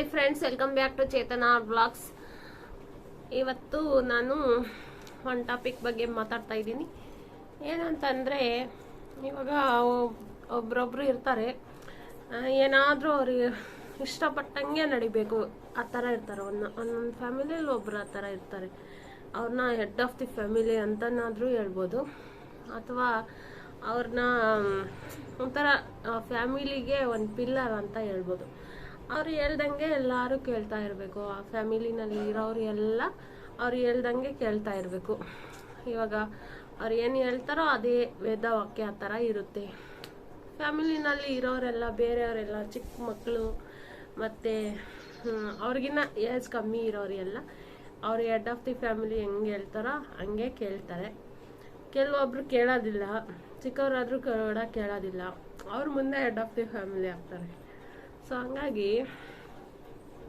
Hi friends welcome back to Chetana vlogs ಇವತ್ತು ನಾನು ಒಂದು ಟಾಪಿಕ್ ಬಗ್ಗೆ ಮಾತಾಡ್ತಾ ಇದ್ದೀನಿ. ಏನಂತಂದರೆ, ಇವಾಗ ಒಬ್ರೊಬ್ರು ಇರ್ತಾರೆ. ಏನಾದರೂ ಅವ್ರಿಗೆ ಇಷ್ಟಪಟ್ಟಂಗೆ ನಡಿಬೇಕು. ಆ ಥರ ಇರ್ತಾರೆ. ಒಂದು, ಒಂದೊಂದು ಫ್ಯಾಮಿಲಿಯಲ್ಲಿ ಒಬ್ರು ಆ ಥರ ಇರ್ತಾರೆ. ಅವ್ರನ್ನ ಹೆಡ್ ಆಫ್ ದಿ ಫ್ಯಾಮಿಲಿ ಅಂತನಾದರೂ ಹೇಳ್ಬೋದು. ಅಥವಾ ಅವ್ರನ್ನ ಒಂಥರ ಫ್ಯಾಮಿಲಿಗೆ ಒಂದು ಪಿಲ್ಲರ್ ಅಂತ ಹೇಳ್ಬೋದು. ಅವ್ರು ಹೇಳ್ದಂಗೆ ಎಲ್ಲರೂ ಕೇಳ್ತಾ ಇರಬೇಕು. ಆ ಫ್ಯಾಮಿಲಿನಲ್ಲಿ ಇರೋರು ಎಲ್ಲ ಅವ್ರು ಹೇಳ್ದಂಗೆ ಕೇಳ್ತಾ ಇರಬೇಕು. ಇವಾಗ ಅವ್ರು ಏನು ಹೇಳ್ತಾರೋ ಅದೇ ವೇದ ವಾಕ್ಯ ಆ ಥರ ಇರುತ್ತೆ. ಫ್ಯಾಮಿಲಿನಲ್ಲಿ ಇರೋರೆಲ್ಲ, ಬೇರೆಯವರೆಲ್ಲ, ಚಿಕ್ಕ ಮಕ್ಕಳು ಮತ್ತು ಅವ್ರಿಗಿನ್ನ ಏಜ್ ಕಮ್ಮಿ ಇರೋರೆಲ್ಲ ಅವ್ರ ಹೆಡ್ ಆಫ್ ದಿ ಫ್ಯಾಮಿಲಿ ಹೆಂಗೆ ಹೇಳ್ತಾರೋ ಹಂಗೆ ಕೇಳ್ತಾರೆ. ಕೆಲವೊಬ್ರು ಕೇಳೋದಿಲ್ಲ, ಚಿಕ್ಕವರಾದರೂ ಕೂಡ ಕೇಳೋದಿಲ್ಲ. ಅವ್ರ ಮುಂದೆ ಹೆಡ್ ಆಫ್ ದಿ ಫ್ಯಾಮಿಲಿ ಆಗ್ತಾರೆ. ಸೊ ಹಂಗಾಗಿ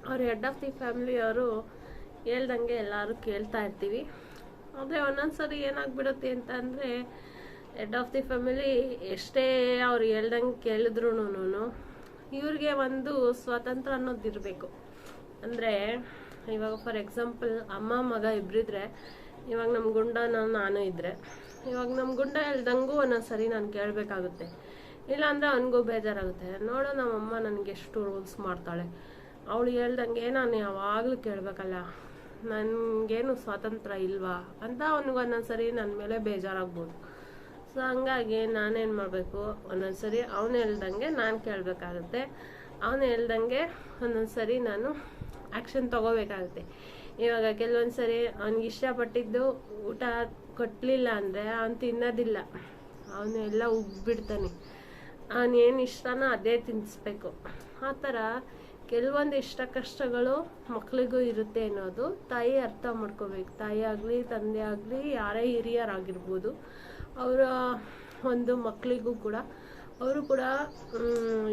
ಅವ್ರು ಹೆಡ್ ಆಫ್ ದಿ ಫ್ಯಾಮಿಲಿ ಅವರು ಹೇಳ್ದಂಗೆ ಎಲ್ಲರೂ ಕೇಳ್ತಾ ಇರ್ತೀವಿ. ಆದರೆ ಒಂದೊಂದ್ಸರಿ ಏನಾಗ್ಬಿಡುತ್ತೆ ಅಂತ ಅಂದರೆ ಹೆಡ್ ಆಫ್ ದಿ ಫ್ಯಾಮಿಲಿ ಎಷ್ಟೇ ಅವ್ರು ಹೇಳ್ದಂಗೆ ಕೇಳಿದ್ರು ಇವ್ರಿಗೆ ಒಂದು ಸ್ವಾತಂತ್ರ್ಯ ಅನ್ನೋದು ಇರಬೇಕು. ಅಂದರೆ ಇವಾಗ ಫಾರ್ ಎಕ್ಸಾಂಪಲ್ ಅಮ್ಮ, ಮಗ ಇಬ್ಬರಿದ್ರೆ ಇವಾಗ ನಮ್ಮ ಗುಂಡ ನಾನು ಇದ್ದರೆ ಇವಾಗ ನಮ್ಮ ಗುಂಡ ಹೇಳ್ದಂಗೂ ಒಂದೊಂದ್ಸರಿ ನಾನು ಕೇಳಬೇಕಾಗುತ್ತೆ. ಇಲ್ಲಾಂದರೆ ಅವನಿಗೂ ಬೇಜಾರಾಗುತ್ತೆ. ನಮ್ಮ ಅಮ್ಮ ನನಗೆ ಎಷ್ಟು ರೂಲ್ಸ್ ಮಾಡ್ತಾಳೆ. ಅವಳು ಹೇಳ್ದಂಗೆ ನಾನು ಯಾವಾಗಲೂ ಕೇಳಬೇಕಲ್ಲ, ನನಗೇನು ಸ್ವಾತಂತ್ರ್ಯ ಇಲ್ವಾ ಅಂತ ಅವನಿಗೆ ಒಂದೊಂದ್ಸರಿ ನನ್ನ ಮೇಲೆ ಬೇಜಾರಾಗ್ಬೋದು. ಸೊ ಹಂಗಾಗಿ ನಾನೇನು ಮಾಡಬೇಕು, ಒಂದೊಂದ್ಸರಿ ಅವನು ಹೇಳ್ದಂಗೆ ನಾನು ಕೇಳಬೇಕಾಗುತ್ತೆ. ಅವನು ಹೇಳ್ದಂಗೆ ಒಂದೊಂದ್ಸರಿ ನಾನು ಆ್ಯಕ್ಷನ್ ತಗೋಬೇಕಾಗುತ್ತೆ. ಇವಾಗ ಕೆಲವೊಂದು ಸರಿ ಅವ್ನಿಗೆ ಇಷ್ಟಪಟ್ಟಿದ್ದು ಊಟ ಕೊಟ್ಟಲಿಲ್ಲ ಅಂದರೆ ಅವನು ತಿನ್ನೋದಿಲ್ಲ. ಅವನು ಎಲ್ಲ ಉಗ್ಬಿಡ್ತಾನೆ ಅವನೇನು ಇಷ್ಟನೋ ಅದೇ ತಿನ್ನಿಸ್ಬೇಕು ಆ ಥರ ಕೆಲವೊಂದು ಇಷ್ಟ ಕಷ್ಟಗಳು ಮಕ್ಕಳಿಗೂ ಇರುತ್ತೆ ಅನ್ನೋದು ತಾಯಿ ಅರ್ಥ ಮಾಡ್ಕೋಬೇಕು. ತಾಯಿ ಆಗಲಿ, ತಂದೆ ಆಗಲಿ, ಯಾರೇ ಹಿರಿಯರಾಗಿರ್ಬೋದು, ಅವರ ಒಂದು ಮಕ್ಕಳಿಗೂ ಕೂಡ, ಅವರು ಕೂಡ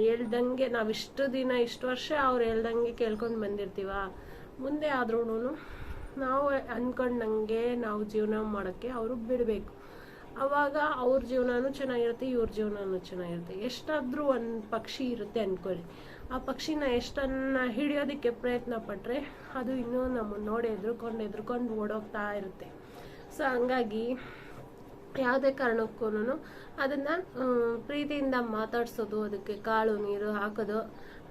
ಹೇಳ್ದಂಗೆ ನಾವು ಇಷ್ಟು ದಿನ, ಇಷ್ಟು ವರ್ಷ ಅವ್ರು ಹೇಳ್ದಂಗೆ ಕೇಳ್ಕೊಂಡು ಬಂದಿರ್ತೀವ. ಮುಂದೆ ಆದ್ರೂ ನಾವು ಅಂದ್ಕೊಂಡಂಗೆ ನಾವು ಜೀವನ ಮಾಡೋಕ್ಕೆ ಅವರು ಬಿಡಬೇಕು. ಅವಾಗ ಅವ್ರ ಜೀವನನೂ ಚೆನ್ನಾಗಿರುತ್ತೆ, ಇವ್ರ ಜೀವನನೂ ಚೆನ್ನಾಗಿರುತ್ತೆ. ಎಷ್ಟಾದರೂ ಒಂದು ಪಕ್ಷಿ ಇರುತ್ತೆ ಅಂದ್ಕೊಳ್ಳಿ ಆ ಪಕ್ಷಿನ ಎಷ್ಟನ್ನ ಹಿಡಿಯೋದಕ್ಕೆ ಪ್ರಯತ್ನ ಪಟ್ಟರೆ ಅದು ಇನ್ನೂ ನಮ್ಮನ್ನು ನೋಡಿ ಎದುರ್ಕೊಂಡು, ಎದ್ರುಕೊಂಡು ಓಡೋಗ್ತಾ ಇರುತ್ತೆ. ಸೊ ಹಂಗಾಗಿ ಯಾವುದೇ ಕಾರಣಕ್ಕೂ ಅದನ್ನು ಪ್ರೀತಿಯಿಂದ ಮಾತಾಡ್ಸೋದು, ಅದಕ್ಕೆ ಕಾಳು ನೀರು ಹಾಕೋದು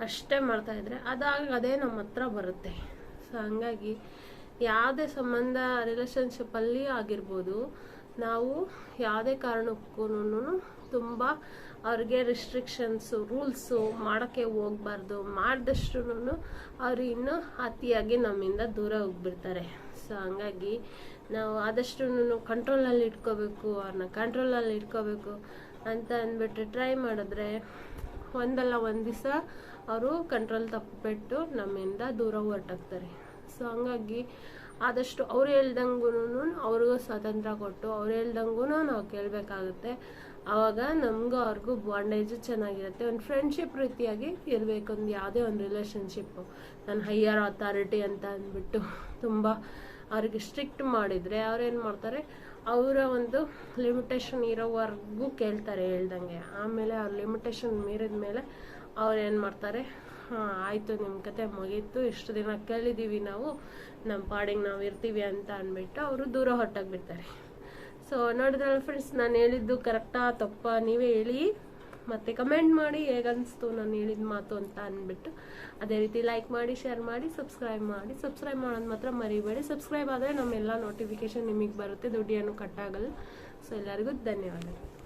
ಅಷ್ಟೇ ಮಾಡ್ತಾ ಇದ್ರೆ ಅದಾಗ ಅದೇ ನಮ್ಮ ಹತ್ರ ಬರುತ್ತೆ. ಸೊ ಹಂಗಾಗಿ ಯಾವುದೇ ಸಂಬಂಧ ರಿಲೇಷನ್ಶಿಪ್ಪಲ್ಲಿ ಆಗಿರ್ಬೋದು ನಾವು ಯಾವುದೇ ಕಾರಣಕ್ಕೂ ತುಂಬ ಅವ್ರಿಗೆ ರಿಸ್ಟ್ರಿಕ್ಷನ್ಸು ರೂಲ್ಸು ಮಾಡೋಕ್ಕೆ ಹೋಗ್ಬಾರ್ದು. ಮಾಡಿದಷ್ಟು ಅವರು ಇನ್ನೂ ಅತಿಯಾಗಿ ನಮ್ಮಿಂದ ದೂರ ಹೋಗ್ಬಿಡ್ತಾರೆ. ಸೊ ಹಂಗಾಗಿ ನಾವು ಆದಷ್ಟು ಕಂಟ್ರೋಲಲ್ಲಿ ಇಟ್ಕೋಬೇಕು ಅವ್ರನ್ನ ಕಂಟ್ರೋಲಲ್ಲಿ ಇಟ್ಕೋಬೇಕು ಅಂತ ಅಂದ್ಬಿಟ್ಟು ಟ್ರೈ ಮಾಡಿದ್ರೆ ಒಂದಲ್ಲ ಒಂದು ದಿವಸ ಅವರು ಕಂಟ್ರೋಲ್ ತಪ್ಪಿಬಿಟ್ಟು ನಮ್ಮಿಂದ ದೂರ ಹೊರಟಾಗ್ತಾರೆ. ಸೊ ಹಂಗಾಗಿ ಆದಷ್ಟು ಅವ್ರು ಹೇಳ್ದಂಗೂ ಅವ್ರಿಗೂ ಸ್ವಾತಂತ್ರ್ಯ ಕೊಟ್ಟು ಅವ್ರು ಹೇಳ್ದಂಗೂ ನಾವು ಕೇಳಬೇಕಾಗುತ್ತೆ. ಆವಾಗ ನಮಗೂ ಅವ್ರಿಗೂ ಬಾಂಡೇಜು ಚೆನ್ನಾಗಿರುತ್ತೆ. ಒಂದು ಫ್ರೆಂಡ್ಶಿಪ್ ರೀತಿಯಾಗಿ ಇರಬೇಕು. ಒಂದು ಯಾವುದೇ ಒಂದು ರಿಲೇಷನ್ಶಿಪ್ಪು ನಾನು ಹೈಯರ್ ಅಥಾರಿಟಿ ಅಂತ ಅಂದ್ಬಿಟ್ಟು ತುಂಬ ಅವ್ರಿಗೆ ಸ್ಟ್ರಿಕ್ಟ್ ಮಾಡಿದರೆ ಅವ್ರೇನು ಮಾಡ್ತಾರೆ? ಅವರ ಒಂದು ಲಿಮಿಟೇಷನ್ ಇರೋವರೆಗೂ ಕೇಳ್ತಾರೆ ಹೇಳ್ದಂಗೆ. ಆಮೇಲೆ ಅವ್ರ ಲಿಮಿಟೇಷನ್ ಮೀರಿದ ಮೇಲೆ ಅವ್ರು ಏನು ಮಾಡ್ತಾರೆ? ಹಾಂ, ಆಯಿತು ನಿಮ್ಮ ಕತೆ ಮುಗೀತು. ಇಷ್ಟು ದಿನ ಕೇಳಿದ್ದೀವಿ ನಾವು. ನಮ್ಮ ಪಾಡಿಗೆ ನಾವು ಇರ್ತೀವಿ ಅಂತ ಅಂದ್ಬಿಟ್ಟು ಅವರು ದೂರ ಹೊರಟಾಗ್ಬಿಡ್ತಾರೆ ಸೊ ನೋಡಿದ್ರಲ್ಲ ಫ್ರೆಂಡ್ಸ್ ನಾನು ಹೇಳಿದ್ದು ಕರೆಕ್ಟಾ ತಪ್ಪ ನೀವೇ ಹೇಳಿ. ಮತ್ತು ಕಮೆಂಟ್ ಮಾಡಿ ಹೇಗನ್ನಿಸ್ತು ನಾನು ಹೇಳಿದ ಮಾತು ಅಂತ ಅಂದ್ಬಿಟ್ಟು. ಅದೇ ರೀತಿ ಲೈಕ್ ಮಾಡಿ ಶೇರ್ ಮಾಡಿ ಸಬ್ಸ್ಕ್ರೈಬ್ ಮಾಡಿ. ಸಬ್ಸ್ಕ್ರೈಬ್ ಮಾಡೋದು ಮಾತ್ರ ಮರಿಬೇಡಿ. ಸಬ್ಸ್ಕ್ರೈಬ್ ಆದರೆ ನಮ್ಮೆಲ್ಲ ನೋಟಿಫಿಕೇಶನ್ ನಿಮಗೆ ಬರುತ್ತೆ. ದುಡ್ಡಿಯನ್ನು ಕಟ್ಟಾಗಲ್ಲ ಸೊ ಎಲ್ಲರಿಗೂ ಧನ್ಯವಾದಗಳು.